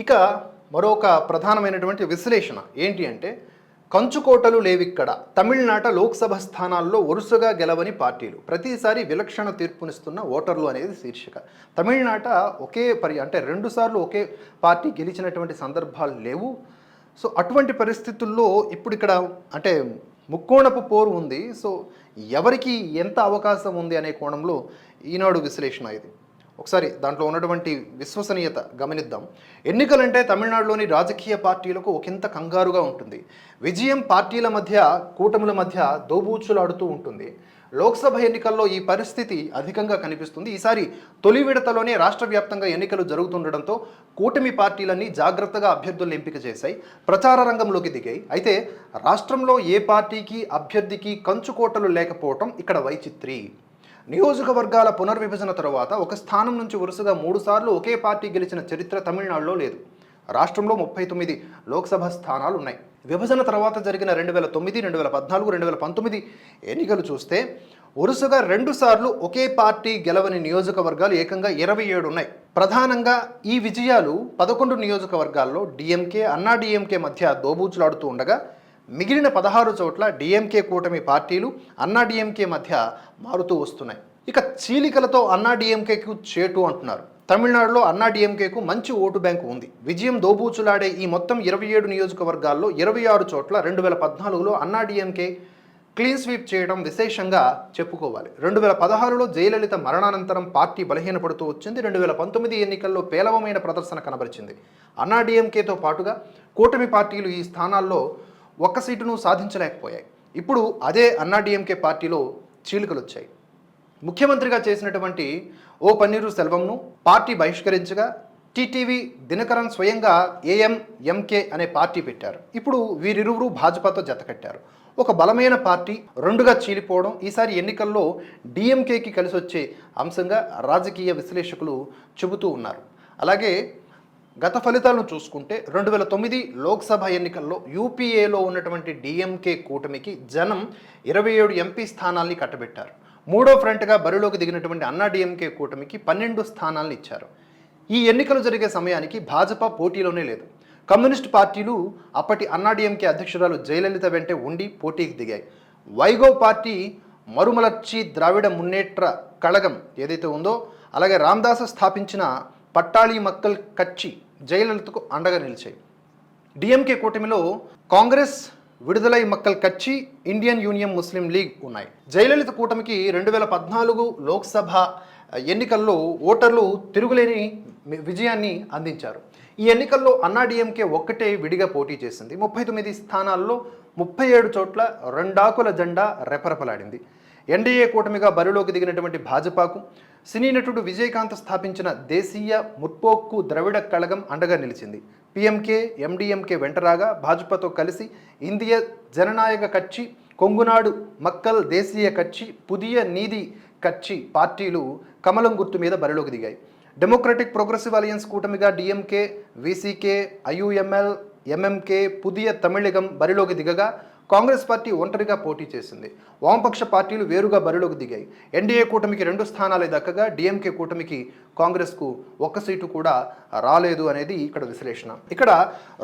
ఇక మరొక ప్రధానమైనటువంటి విశ్లేషణ ఏంటి అంటే కంచుకోటలు లేవిక్కడ. తమిళనాట లోక్సభ స్థానాల్లో వరుసగా గెలవని పార్టీలు. ప్రతిసారి విలక్షణ తీర్పునిస్తున్న ఓటర్లు అనేది శీర్షిక. తమిళనాట ఒకే పరి అంటే రెండుసార్లు ఒకే పార్టీ గెలిచినటువంటి సందర్భాలు లేవు. సో అటువంటి పరిస్థితుల్లో ఇప్పుడు ఇక్కడ అంటే ముక్కోణపు పోరు ఉంది. సో ఎవరికి ఎంత అవకాశం ఉంది అనే కోణంలో ఈనాడు విశ్లేషణ ఇది. ఒకసారి దాంట్లో ఉన్నటువంటి విశ్వసనీయత గమనిద్దాం. ఎన్నికలంటే తమిళనాడులోని రాజకీయ పార్టీలకు ఒకంత కంగారుగా ఉంటుంది. విజయం పార్టీల మధ్య కూటముల మధ్య దోబూచులాడుతూ ఉంటుంది. లోక్సభ ఎన్నికల్లో ఈ పరిస్థితి అధికంగా కనిపిస్తుంది. ఈసారి తొలి విడతలోనే రాష్ట్ర వ్యాప్తంగా ఎన్నికలు జరుగుతుండడంతో కూటమి పార్టీలన్నీ జాగ్రత్తగా అభ్యర్థులను ఎంపిక చేశాయి. ప్రచార రంగంలోకి దిగాయి. అయితే రాష్ట్రంలో ఏ పార్టీకి అభ్యర్థికి కంచుకోటలు లేకపోవటం ఇక్కడ వైచిత్రి. నియోజకవర్గాల పునర్విభజన తర్వాత ఒక స్థానం నుంచి వరుసగా మూడు సార్లు ఒకే పార్టీ గెలిచిన చరిత్ర తమిళనాడులో లేదు. రాష్ట్రంలో ముప్పై తొమ్మిది లోక్సభ స్థానాలు ఉన్నాయి. విభజన తర్వాత జరిగిన రెండు వేల తొమ్మిది రెండు వేల పద్నాలుగు రెండు వేల పంతొమ్మిది ఎన్నికలు చూస్తే వరుసగా రెండు సార్లు ఒకే పార్టీ గెలవని నియోజకవర్గాలు ఏకంగా ఇరవై ఏడు ఉన్నాయి. ప్రధానంగా ఈ విజయాలు పదకొండు నియోజకవర్గాల్లో డిఎంకే అన్నా డిఎంకే మధ్య దోబూచులాడుతూ ఉండగా మిగిలిన పదహారు చోట్ల డిఎంకే కూటమి పార్టీలు అన్నా డిఎంకే మధ్య మారుతూ వస్తున్నాయి. ఇక చీలికలతో అన్నా డిఎంకేకు చేటు అంటున్నారు. తమిళనాడులో అన్నా డిఎంకేకు మంచి ఓటు బ్యాంకు ఉంది. విజయం దోబూచులాడే ఈ మొత్తం ఇరవై ఏడు నియోజకవర్గాల్లో ఇరవై ఆరు చోట్ల రెండు వేల పద్నాలుగులో అన్నా డిఎంకే క్లీన్ స్వీప్ చేయడం విశేషంగా చెప్పుకోవాలి. రెండు వేల పదహారులో జయలలిత మరణానంతరం పార్టీ బలహీనపడుతూ వచ్చింది. రెండు వేల పంతొమ్మిది ఎన్నికల్లో పేలవమైన ప్రదర్శన కనబరిచింది. అన్నా డిఎంకేతో పాటుగా కూటమి పార్టీలు ఈ స్థానాల్లో ఒక్క సీటును సాధించలేకపోయాయి. ఇప్పుడు అదే అన్నాడీఎంకే పార్టీలో చీలికలు వచ్చాయి ముఖ్యమంత్రిగా చేసినటువంటి ఓ పన్నీరు సెల్వంను పార్టీ బహిష్కరించగా టీటీవీ దినకరన్ స్వయంగా ఏఎం ఎంకే అనే పార్టీ పెట్టారు. ఇప్పుడు వీరిరువురు భాజపాతో జతకట్టారు ఒక బలమైన పార్టీ రెండుగా చీలిపోవడం ఈసారి ఎన్నికల్లో డిఎంకేకి కలిసి వచ్చే అంశంగా రాజకీయ విశ్లేషకులు చెబుతూ ఉన్నారు. అలాగే గత ఫలితాలను చూసుకుంటే రెండు వేల తొమ్మిది లోక్సభ ఎన్నికల్లో యూపీఏలో ఉన్నటువంటి డిఎంకే కూటమికి జనం ఇరవై ఏడు ఎంపీ స్థానాల్ని కట్టబెట్టారు. మూడో ఫ్రంట్గా బరిలోకి దిగినటువంటి అన్నా డిఎంకే కూటమికి పన్నెండు స్థానాలను ఇచ్చారు. ఈ ఎన్నికలు జరిగే సమయానికి భాజపా పోటీలోనే లేదు. కమ్యూనిస్ట్ పార్టీలు అప్పటి అన్నాడీఎంకే అధ్యక్షురాలు జయలలిత వెంటే ఉండి పోటీకి దిగాయి. వైగో పార్టీ మరుమలర్చి ద్రావిడ మున్నేట్ర కళగం ఏదైతే ఉందో అలాగే రామదాసు స్థాపించిన పట్టాళి మక్కల్ కచ్చి జయలలితకు అండగా నిలిచాయి. డిఎంకే కూటమిలో కాంగ్రెస్ విడుదలై మక్కల్ కచ్చి ఇండియన్ యూనియన్ ముస్లిం లీగ్ ఉన్నాయి. జయలలిత కూటమికి రెండు వేల పద్నాలుగు లోక్సభ ఎన్నికల్లో ఓటర్లు తిరుగులేని విజయాన్ని అందించారు. ఈ ఎన్నికల్లో అన్నాడీఎంకే ఒక్కటే విడిగా పోటీ చేసింది. ముప్పై తొమ్మిది స్థానాల్లో ముప్పై ఏడు చోట్ల రెండాకుల జెండా రెపరెపలాడింది. ఎన్డీఏ కూటమిగా బరిలోకి దిగినటువంటి భాజపాకు సినీ నటుడు విజయకాంత్ స్థాపించిన దేశీయ ముట్పోక్కు ద్రవిడ కళగం అండగా నిలిచింది. పిఎంకే ఎండిఎంకే వెంటరాగా భాజపాతో కలిసి ఇండియ జననాయక కచ్చి కొంగునాడు మక్కల్ దేశీయ కచ్చి పుదియ నీది కచ్చి పార్టీలు కమలం గుర్తు మీద బరిలోకి దిగాయి. డెమోక్రటిక్ ప్రోగ్రెసివ్ అలయన్స్ కూటమిగా DMK VCK IUML MMK Puthiya Tamilagam బరిలోకి దిగగా కాంగ్రెస్ పార్టీ ఒంటరిగా పోటీ చేసింది. వామపక్ష పార్టీలు వేరుగా బరిలోకి దిగాయి. ఎన్డీఏ కూటమికి రెండు స్థానాలే దక్కగా డిఎంకే కూటమికి కాంగ్రెస్కు ఒక్క సీటు కూడా రాలేదు అనేది ఇక్కడ విశ్లేషణ. ఇక్కడ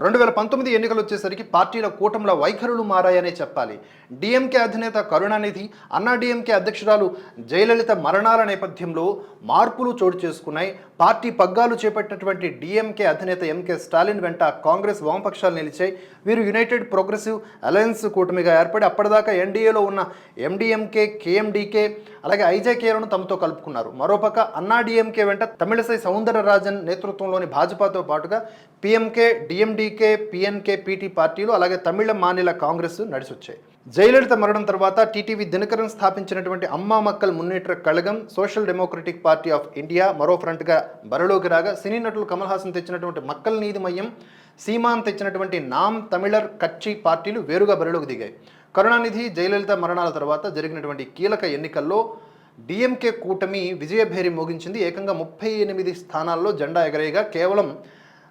రెండు వేల పంతొమ్మిది ఎన్నికలు వచ్చేసరికి పార్టీల కూటమిల వైఖరులు మారాయనే చెప్పాలి. డిఎంకే అధినేత కరుణానిధి అన్నా డిఎంకే అధ్యక్షురాలు జయలలిత మరణాల నేపథ్యంలో మార్పులు చోటు చేసుకున్నాయి. పార్టీ పగ్గాలు చేపట్టినటువంటి డిఎంకే అధినేత ఎంకే స్టాలిన్ వెంట కాంగ్రెస్ వామపక్షాలు నిలిచాయి. వీరు యునైటెడ్ ప్రోగ్రెసివ్ అలయన్స్ కూటమిగా ఏర్పడి అప్పటిదాకా ఎన్డీఏలో ఉన్న ఎండిఎంకే కేఎండికే అలాగే ఐజేకేలను తమతో కలుపుకున్నారు. మరోపక్క అన్నా డిఎంకే వెంట తమిళసై సౌందరరాజన్ నేతృత్వంలోని భాజపాతో పాటుగా పిఎంకే డిఎండికే పిఎన్కే పీటీ పార్టీలు అలాగే తమిళ మానిల కాంగ్రెస్ నడిచొచ్చాయి. జయలలిత మరణం తర్వాత టీటీవీ దినకరన్ స్థాపించినటువంటి Amma Makkal Munnetra Kazhagam Social Democratic Party of India మరో ఫ్రంట్గా బరిలోకి రాగా సినీ నటులు కమల్ హాసన్ తెచ్చినటువంటి మక్కల్ నీతి మయ్యం సీమాన్ తెచ్చినటువంటి నామ్ తమిళర్ కచ్చి పార్టీలు వేరుగా బరిలోకి దిగాయి. కరుణానిధి జయలలిత మరణాల తర్వాత జరిగినటువంటి కీలక ఎన్నికల్లో డిఎంకే కూటమి విజయభేరి మోగించింది. ఏకంగా ముప్పై ఎనిమిది స్థానాల్లో జెండా ఎగరేయగా కేవలం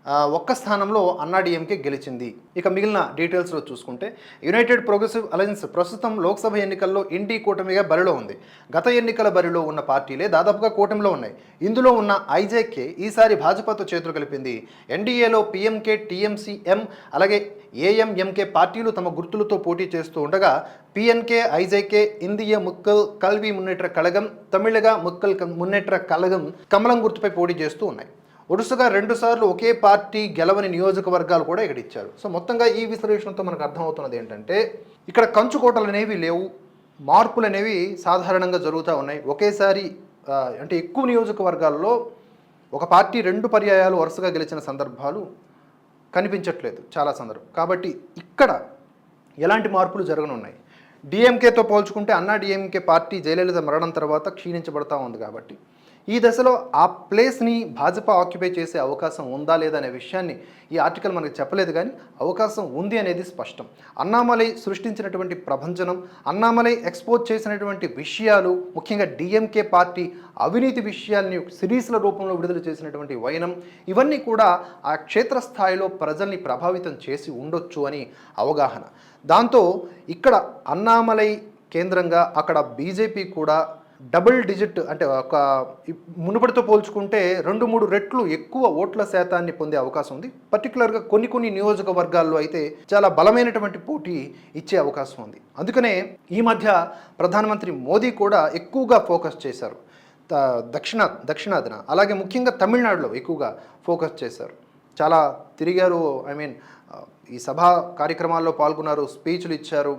ఒక్క స్థానంలో అన్నాడీఎంకే గెలిచింది. ఇక మిగిలిన డీటెయిల్స్లో చూసుకుంటే యునైటెడ్ ప్రోగ్రెసివ్ అలయన్స్ ప్రస్తుతం లోక్సభ ఎన్నికల్లో ఇండి కూటమిగా బరిలో ఉంది. గత ఎన్నికల బరిలో ఉన్న పార్టీలే దాదాపుగా కూటమిలో ఉన్నాయి. ఇందులో ఉన్న ఐజేకే ఈసారి భాజపాతో చేతులు కలిపింది. ఎన్డీఏలో పీఎంకే టీఎంసీఎం అలాగే ఏఎంఎంకే పార్టీలు తమ గుర్తులతో పోటీ చేస్తూ ఉండగా పిఎన్కే ఐజేకే ఇందియ ముక్కల్ కల్వి మున్నేట్ర కళగం తమిళగా ముక్కల్ క- మున్నేట్ర కళగం కమలం గుర్తుపై పోటీ చేస్తూ ఉన్నాయి. వరుసగా రెండుసార్లు ఒకే పార్టీ గెలవని నియోజకవర్గాలు కూడా ఇక్కడ ఇచ్చారు. సో మొత్తంగా ఈ విశ్లేషణతో మనకు అర్థమవుతున్నది ఏంటంటే ఇక్కడ కంచుకోటలు అనేవి లేవు. మార్పులు అనేవి సాధారణంగా జరుగుతూ ఉన్నాయి. ఒకేసారి అంటే ఎక్కువ నియోజకవర్గాల్లో ఒక పార్టీ రెండు పర్యాయాలు వరుసగా గెలిచిన సందర్భాలు కనిపించట్లేదు చాలా సందర్భం. కాబట్టి ఇక్కడ ఎలాంటి మార్పులు జరగనున్నాయి? డిఎంకేతో పోల్చుకుంటే అన్నా డిఎంకే పార్టీ జయలలిత మరణం తర్వాత క్షీణించబడతా ఉంది కాబట్టి ఈ దశలో ఆ ప్లేస్ని భాజపా ఆక్యుపై చేసే అవకాశం ఉందా లేదా అనే విషయాన్ని ఈ ఆర్టికల్ మనకు చెప్పలేదు కానీ అవకాశం ఉంది అనేది స్పష్టం. అన్నామలై సృష్టించినటువంటి ప్రభంజనం అన్నామలై ఎక్స్పోజ్ చేసినటువంటి విషయాలు ముఖ్యంగా డిఎంకే పార్టీ అవినీతి విషయాల్ని సిరీస్ల రూపంలో విడుదల చేసినటువంటి వైనం ఇవన్నీ కూడా ఆ క్షేత్రస్థాయిలో ప్రజల్ని ప్రభావితం చేసి ఉండొచ్చు అని అవగాహన. దాంతో ఇక్కడ అన్నామలై కేంద్రంగా అక్కడ బీజేపీ కూడా డబుల్ డిజిట్ అంటే ఒక మునుపటితో పోల్చుకుంటే రెండు మూడు రెట్లు ఎక్కువ ఓట్ల శాతాన్ని పొందే అవకాశం ఉంది. పర్టికులర్గా కొన్ని కొన్ని నియోజకవర్గాల్లో అయితే చాలా బలమైనటువంటి పోటీ ఇచ్చే అవకాశం ఉంది. అందుకనే ఈ మధ్య ప్రధానమంత్రి మోదీ కూడా ఎక్కువగా ఫోకస్ చేశారు. దక్షిణ దక్షిణాదిన అలాగే ముఖ్యంగా తమిళనాడులో ఎక్కువగా ఫోకస్ చేశారు. చాలా తిరిగారు ఐ మీన్ ఈ సభా కార్యక్రమాల్లో పాల్గొన్నారు స్పీచ్లు ఇచ్చారు.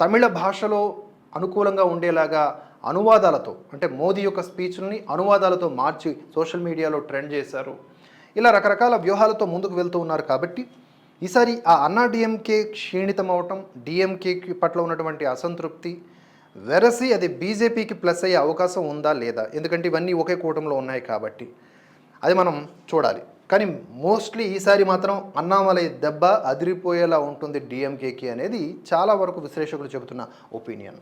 తమిళ భాషలో అనుకూలంగా ఉండేలాగా అనువాదాలతో అంటే మోదీ యొక్క స్పీచ్ని అనువాదాలతో మార్చి సోషల్ మీడియాలో ట్రెండ్ చేశారు. ఇలా రకరకాల వ్యూహాలతో ముందుకు వెళ్తూ ఉన్నారు కాబట్టి ఈసారి ఆ అన్నా డిఎంకే క్షీణితం అవటం డిఎంకే పట్ల ఉన్నటువంటి అసంతృప్తి వెరసి అది బీజేపీకి ప్లస్ అయ్యే అవకాశం ఉందా లేదా? ఎందుకంటే ఇవన్నీ ఒకే కూటంలో ఉన్నాయి కాబట్టి. అది మనం చూడాలి. కానీ మోస్ట్లీ ఈసారి మాత్రం అన్నామలై దెబ్బ అదిరిపోయేలా ఉంటుంది డిఎంకేకి అనేది చాలా వరకు విశ్లేషకులు చెబుతున్న ఒపీనియన్.